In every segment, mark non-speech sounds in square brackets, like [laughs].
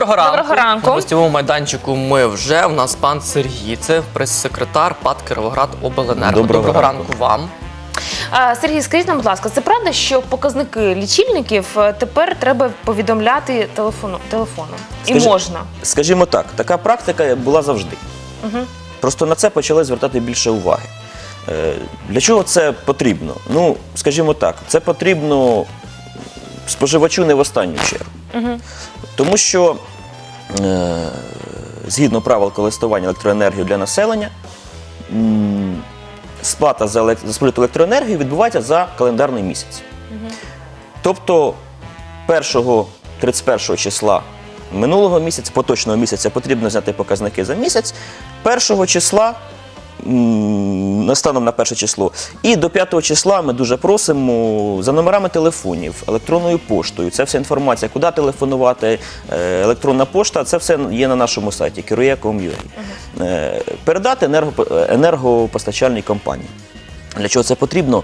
Доброго ранку. Доброго ранку. На гостєвому майданчику ми вже. У нас пан Сергій, це прес-секретар ПАД Кіровоград Обленерго. Доброго ранку. вам. А, Сергій, скажіть нам, будь ласка, це правда, що показники лічильників е, тепер треба повідомляти телефону, телефоном? І Скажи- можна. Скажімо так, така практика була завжди. Просто на це почали звертати більше уваги. Е, Для чого це потрібно? Ну, скажімо так, це потрібно споживачу не в останню чергу. Тому що е, згідно правил користування електроенергією для населення, м, сплата за, елек- за спожиту електроенергію відбувається за календарний місяць. Тобто 1 31 числа минулого місяця, поточного місяця, потрібно зняти показники за місяць. 1 числа, станом на 1 число, і до 5 числа ми дуже просимо за номерами телефонів, електронною поштою. Це вся інформація, куди телефонувати, е, електронна пошта, це все є на нашому сайті керує.com.ua. Е, Передати енергопо- енергопостачальній компанії. Для чого це потрібно?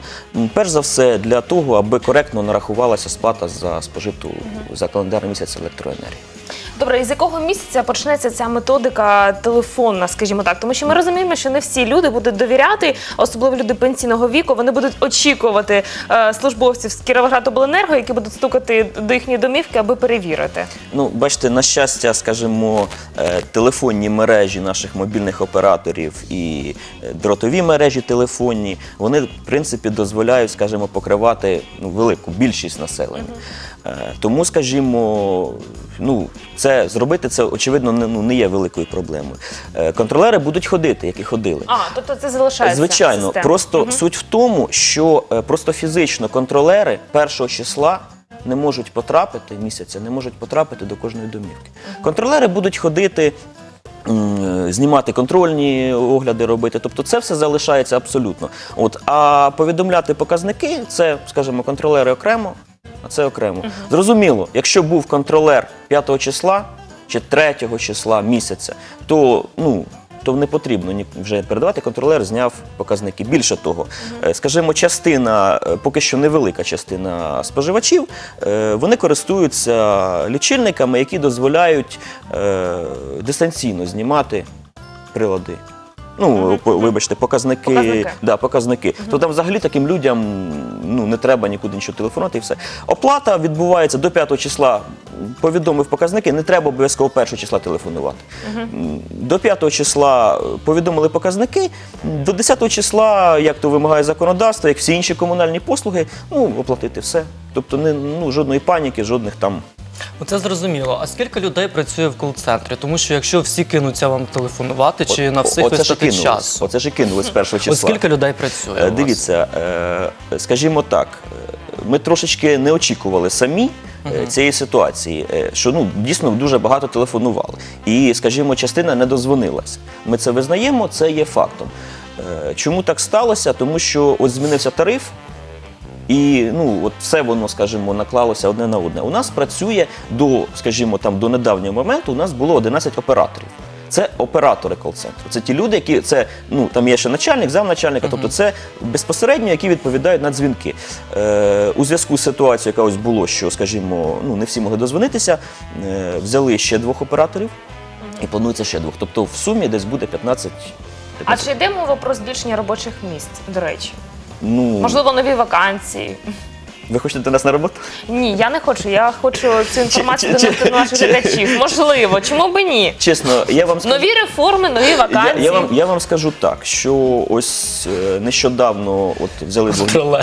Перш за все, для того, аби коректно нарахувалася сплата за спожиту за календарний місяць електроенергії. Добре, і з якого місяця почнеться ця методика телефонна, скажімо так? Тому що ми розуміємо, що не всі люди будуть довіряти, особливо люди пенсійного віку. Вони будуть очікувати е, службовців з Кіровоградобленерго, які будуть стукати до їхньої домівки, аби перевірити. Ну, бачите, на щастя, скажімо, е, телефонні мережі наших мобільних операторів і е, дротові мережі телефонні, вони, в принципі, дозволяють, скажімо, покривати ну, велику більшість населення. Е, Тому, скажімо, ну, це зробити це, очевидно, не, ну, не є великою проблемою. Е, Контролери будуть ходити, як і ходили. А, тобто це залишається. Звичайно, система. просто суть в тому, що е, просто фізично контролери першого числа не можуть потрапити місяця, не можуть потрапити до кожної домівки. Контролери будуть ходити. Знімати контрольні огляди робити, тобто це все залишається абсолютно. От а повідомляти показники це, скажімо, контролери окремо, а це окремо. Зрозуміло, якщо був контролер 5 числа чи 3 числа місяця, то ну то не потрібно вже передавати. Контролер зняв показники. Більше того, е, скажімо, частина, е, поки що невелика частина споживачів, е, вони користуються лічильниками, які дозволяють дистанційно знімати прилади. Ну, по- вибачте, показники. Показники. Да, показники. То там взагалі таким людям ну, не треба нікуди нічого телефонувати і все. Оплата відбувається до 5 числа. Повідомив показники, не треба обов'язково 1 числа телефонувати. М, До 5 числа повідомили показники. До 10 числа, як то вимагає законодавство, як всі інші комунальні послуги, ну, оплатити все. Тобто не, ну, жодної паніки, жодних там. Ну, Це зрозуміло. А скільки людей працює в кол-центрі? Тому що якщо всі кинуться вам телефонувати, чи на всіх Оце ж і вистачить кинулось. часу? Оце ж і кинулось з першого числа. Ось скільки людей працює? Е, у вас? Дивіться, е, скажімо так, е, ми трошечки не очікували самі е, цієї ситуації, е, що ну дійсно дуже багато телефонували. І, скажімо, частина не дозвонилась. Ми це визнаємо, це є фактом. Е, Чому так сталося? Тому що от змінився тариф. І ну от все воно, скажімо, наклалося одне на одне. У нас працює до, скажімо, там до недавнього моменту. У нас було 11 операторів. Це оператори кол-центру. Це ті люди, які це ну там є ще начальник, замначальника, тобто це безпосередньо, які відповідають на дзвінки. Е, у зв'язку з ситуацією, яка ось було, що, скажімо, ну не всі могли дозвонитися, е, взяли ще двох операторів і планується ще двох. Тобто в сумі десь буде 15. А чи йде мова про збільшення робочих місць, до речі? Ну Можливо, нові вакансії? Ви хочете до нас на роботу? Ні, я не хочу. Я хочу цю інформацію чи- донести до наших чи- глядачів. Можливо, чому би ні? Чесно, я вам скажу. Нові реформи, нові Я, вакансії. я, вам, я вам скажу так, що ось е, нещодавно от взяли двох.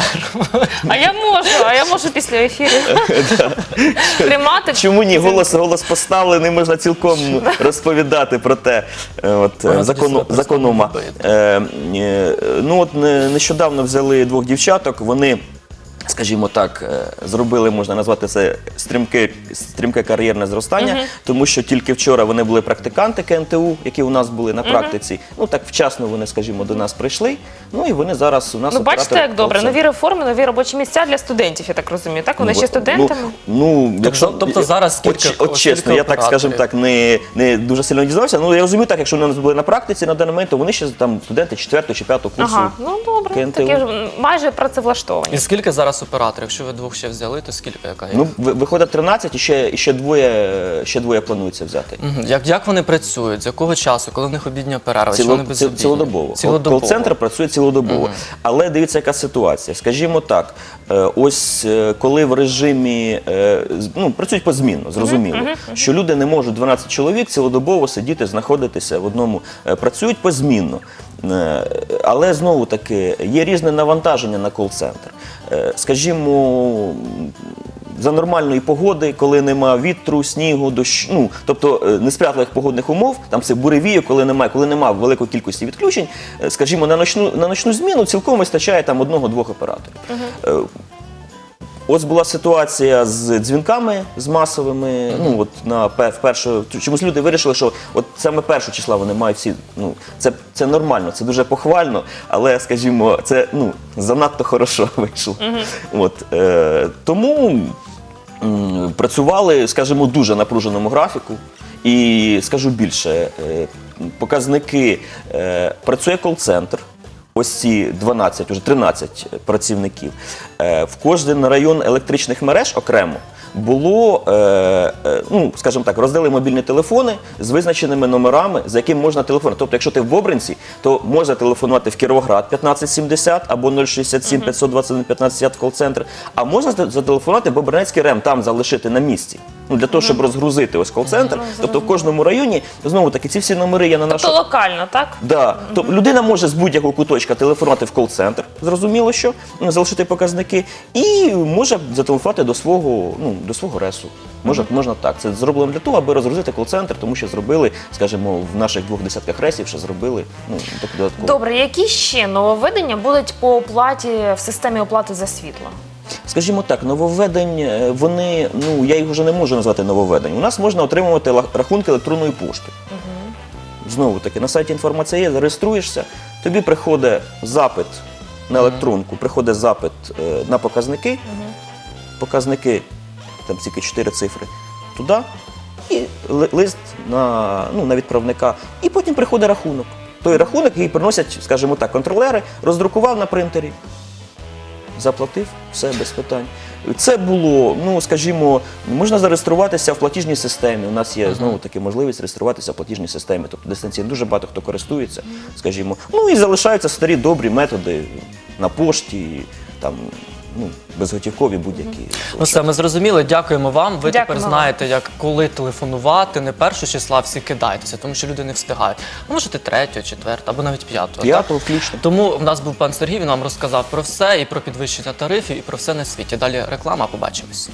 А я можу, а я можу після ефіру [laughs] тримати. Чому ні? Голос, голос поставлений, можна цілком розповідати про те. е, От, е, закону, законома. Е, е, ну от не- нещодавно взяли двох дівчаток, вони. Скажімо так, е, зробили, можна назвати це стрімке, стрімке кар'єрне зростання, тому що тільки вчора вони були практиканти КНТУ, які у нас були на практиці. Ну так вчасно вони, скажімо, до нас прийшли. Ну і вони зараз у нас Ну, бачите, як добре. Нові реформи, нові робочі місця для студентів, я так розумію. Так, вони ще студентами. Ну, ну якщо тобто зараз от, скільки- от от чесно, я так скажімо так, не, не дуже сильно дізнався. Ну я розумію так, якщо вони у нас були на практиці на даний момент, то вони ще там студенти 4 чи 5 курсу. Ага, ну добре, КНТУ. такі ж майже працевлаштовані. І скільки зараз операторів? Якщо ви двох ще взяли, то скільки яка є? Ну, ви- виходить 13 і ще, і ще двоє, ще двоє планується взяти. Мгм. Як, як вони працюють? З якого часу? Коли в них обідня перерва? Чи Ціло- вони ці- безобідні? Цілодобово. Цілодобово. Кол-центр працює цілодобово. Але дивіться, яка ситуація. Скажімо так, е, ось е, коли в режимі е, з- ну, працюють позмінно, зрозуміло, що люди не можуть 12 чоловік цілодобово сидіти, знаходитися в одному, е, працюють позмінно. Е, Але знову таки є різне навантаження на кол-центр. Е, Скажімо, за нормальної погоди, коли нема вітру, снігу, дощ, ну тобто е, несприятливих погодних умов, там це буревію, коли немає, коли немає великої кількості відключень, е, скажімо, на ночну на ночну зміну цілком вистачає там одного-двох операторів. Е, Ось була ситуація з дзвінками з масовими. Ну от на пе- першу чомусь люди вирішили, що от саме першого числа вони мають всі. Ну це, це нормально, це дуже похвально, але скажімо, це ну занадто хорошо [laughs] вийшло. От е, тому м, працювали, скажімо, дуже напруженому графіку. І скажу більше, е, показники е, працює кол-центр. Ось ці 12, уже 13 працівників. Е, В кожен район електричних мереж окремо було, е, е, ну, скажімо так, роздали мобільні телефони з визначеними номерами, за яким можна телефонувати. Тобто, якщо ти в Бобринці, то можна телефонувати в Кіровоград 1570 або 067 521 1570 в кол-центр, а можна зателефонувати в Бобринецький РЕМ, там залишити на місці. Ну, для того, щоб розгрузити ось кол-центр. Тобто в кожному районі, знову таки, ці всі номери є на Тобто нашому. локально, так? Да. Тобто людина може з будь-якого куточка телефонувати в кол-центр, зрозуміло, що ну, залишити показники, і може зателефонувати до свого, ну, до свого ресу. Може, можна так. Це зроблено для того, аби розгрузити кол-центр, тому що зробили, скажімо, в наших двох десятках ресів, що зробили ну, так додатково. Добре, які ще нововведення будуть по оплаті в системі оплати за світло? Скажімо так, нововведень, е, вони, ну я їх вже не можу назвати нововведень. У нас можна отримувати рахунки електронної пошти. Знову таки, на сайті інформація є, зареєструєшся, тобі приходить запит на електронку, приходить запит е, на показники, показники, там тільки 4 цифри, туди, і лист на, ну, на відправника, і потім приходить рахунок. Той рахунок, який приносять, скажімо так, контролери, роздрукував на принтері заплатив, все без питань. Це було, ну скажімо, можна зареєструватися в платіжній системі. У нас є знову таки можливість реєструватися в платіжній системі, тобто дистанційно дуже багато хто користується, скажімо. Ну і залишаються старі добрі методи на пошті, там ну безготівкові будь-які. Ну все, ми зрозуміли. Дякуємо вам. Ви Дякуємо тепер вам. знаєте, як коли телефонувати. Не першого числа всі кидайтеся, тому що люди не встигають. А можете третього, четвертого або навіть п'ятого. П'ятого включно. Тому в нас був пан Сергій, він нам розказав про все і про підвищення тарифів, і про все на світі. Далі реклама, побачимось.